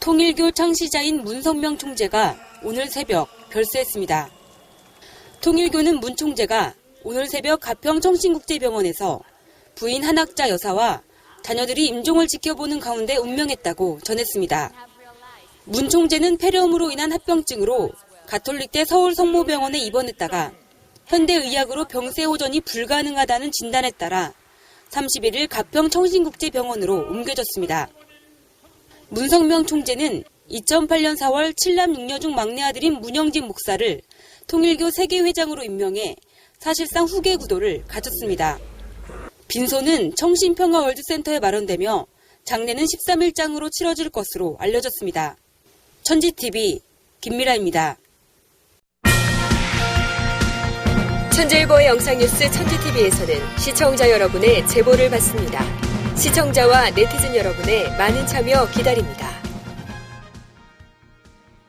통일교 창시자인 문성명 총재가 오늘 새벽 별세했습니다. 통일교는 문 총재가 오늘 새벽 가평 청신국제병원에서 부인 한 학자 여사와 자녀들이 임종을 지켜보는 가운데 운명했다고 전했습니다. 문 총재는 폐렴으로 인한 합병증으로 가톨릭대 서울 성모병원에 입원했다가 현대의학으로 병세 호전이 불가능하다는 진단에 따라 31일 가평 청신국제병원으로 옮겨졌습니다. 문성명 총재는 2008년 4월 7남 6녀 중 막내 아들인 문영진 목사를 통일교 세계회장으로 임명해 사실상 후계 구도를 가졌습니다. 빈소는 청신평화 월드센터에 마련되며 장례는 13일장으로 치러질 것으로 알려졌습니다. 천지TV 김미라입니다. 천재일보의 영상뉴스 천지TV에서는 시청자 여러분의 제보를 받습니다. 시청자와 네티즌 여러분의 많은 참여 기다립니다.